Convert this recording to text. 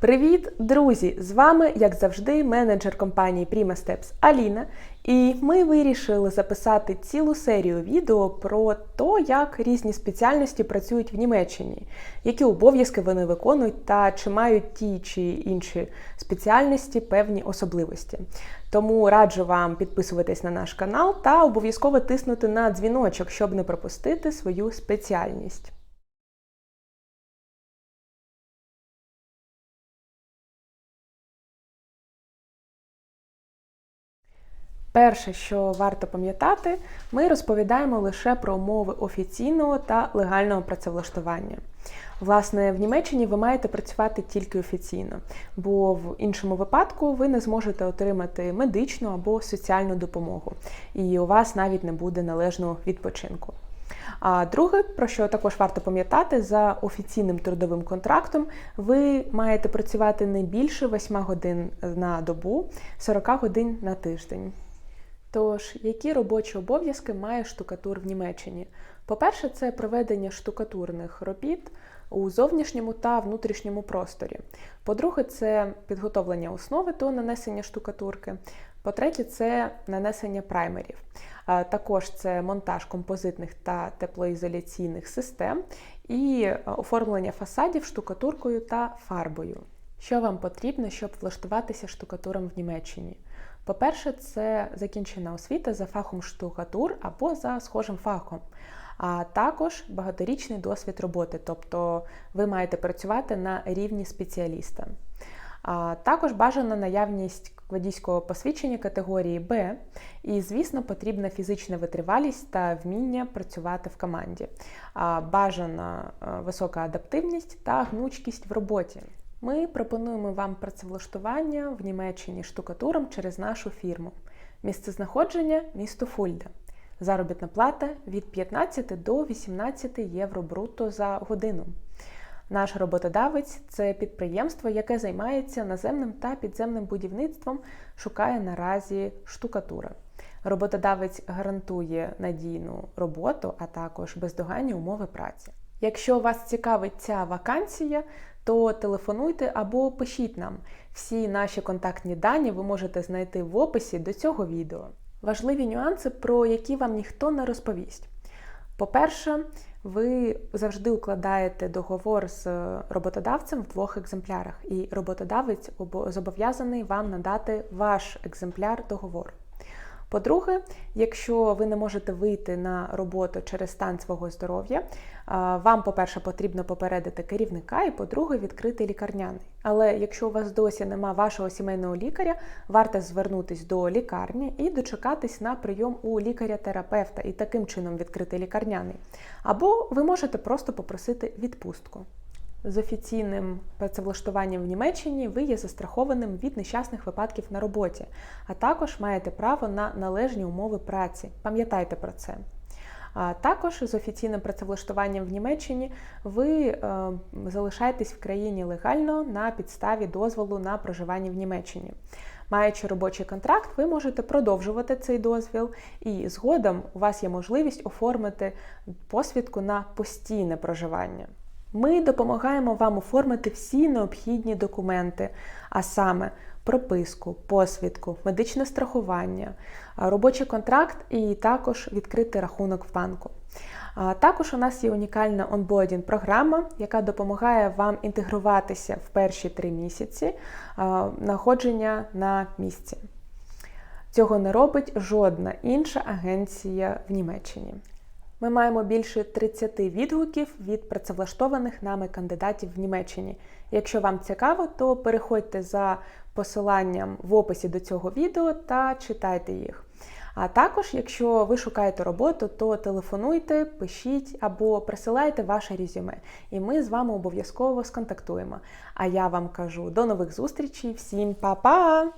Привіт, друзі! З вами, як завжди, менеджер компанії Prima Steps Аліна. І ми вирішили записати цілу серію відео про те, як різні спеціальності працюють в Німеччині, які обов'язки вони виконують та чи мають ті чи інші спеціальності певні особливості. Тому раджу вам підписуватись на наш канал та обов'язково тиснути на дзвіночок, щоб не пропустити свою спеціальність. Перше, що варто пам'ятати, ми розповідаємо лише про умови офіційного та легального працевлаштування. Власне, в Німеччині ви маєте працювати тільки офіційно, бо в іншому випадку ви не зможете отримати медичну або соціальну допомогу, і у вас навіть не буде належного відпочинку. А друге, про що також варто пам'ятати, за офіційним трудовим контрактом ви маєте працювати не більше 8 годин на добу, 40 годин на тиждень. Тож, які робочі обов'язки має штукатур в Німеччині? По-перше, це проведення штукатурних робіт у зовнішньому та внутрішньому просторі. По-друге, це підготовлення основи до нанесення штукатурки. По-третє, це нанесення праймерів. Також це монтаж композитних та теплоізоляційних систем і оформлення фасадів штукатуркою та фарбою. Що вам потрібно, щоб влаштуватися штукатуром в Німеччині? По-перше, це закінчена освіта за фахом штукатур або за схожим фахом, а також багаторічний досвід роботи, тобто ви маєте працювати на рівні спеціаліста. А також бажана наявність водійського посвідчення категорії Б, і, звісно, потрібна фізична витривалість та вміння працювати в команді, а бажана висока адаптивність та гнучкість в роботі. Ми пропонуємо вам працевлаштування в Німеччині штукатуром через нашу фірму. Місце знаходження місто Фульда. Заробітна плата від 15 до 18 євро бруто за годину. Наш роботодавець це підприємство, яке займається наземним та підземним будівництвом, шукає наразі штукатура. Роботодавець гарантує надійну роботу, а також бездоганні умови праці. Якщо вас цікавить ця вакансія, то телефонуйте або пишіть нам. Всі наші контактні дані ви можете знайти в описі до цього відео. Важливі нюанси, про які вам ніхто не розповість. По-перше, ви завжди укладаєте договор з роботодавцем в двох екземплярах, і роботодавець зобов'язаний вам надати ваш екземпляр договору. По-друге, якщо ви не можете вийти на роботу через стан свого здоров'я, вам, по-перше, потрібно попередити керівника, і по-друге, відкрити лікарняний. Але якщо у вас досі нема вашого сімейного лікаря, варто звернутися до лікарні і дочекатись на прийом у лікаря-терапевта і таким чином відкрити лікарняний. Або ви можете просто попросити відпустку. З офіційним працевлаштуванням в Німеччині ви є застрахованим від нещасних випадків на роботі, а також маєте право на належні умови праці. Пам'ятайте про це. А також з офіційним працевлаштуванням в Німеччині ви е, залишаєтесь в країні легально на підставі дозволу на проживання в Німеччині. Маючи робочий контракт, ви можете продовжувати цей дозвіл, і згодом у вас є можливість оформити посвідку на постійне проживання. Ми допомагаємо вам оформити всі необхідні документи, а саме прописку, посвідку, медичне страхування, робочий контракт і також відкрити рахунок в банку. Також у нас є унікальна онбордінг програма, яка допомагає вам інтегруватися в перші три місяці знаходження на місці. Цього не робить жодна інша агенція в Німеччині. Ми маємо більше 30 відгуків від працевлаштованих нами кандидатів в Німеччині. Якщо вам цікаво, то переходьте за посиланням в описі до цього відео та читайте їх. А також, якщо ви шукаєте роботу, то телефонуйте, пишіть або присилайте ваше резюме, і ми з вами обов'язково сконтактуємо. А я вам кажу до нових зустрічей, всім па-па!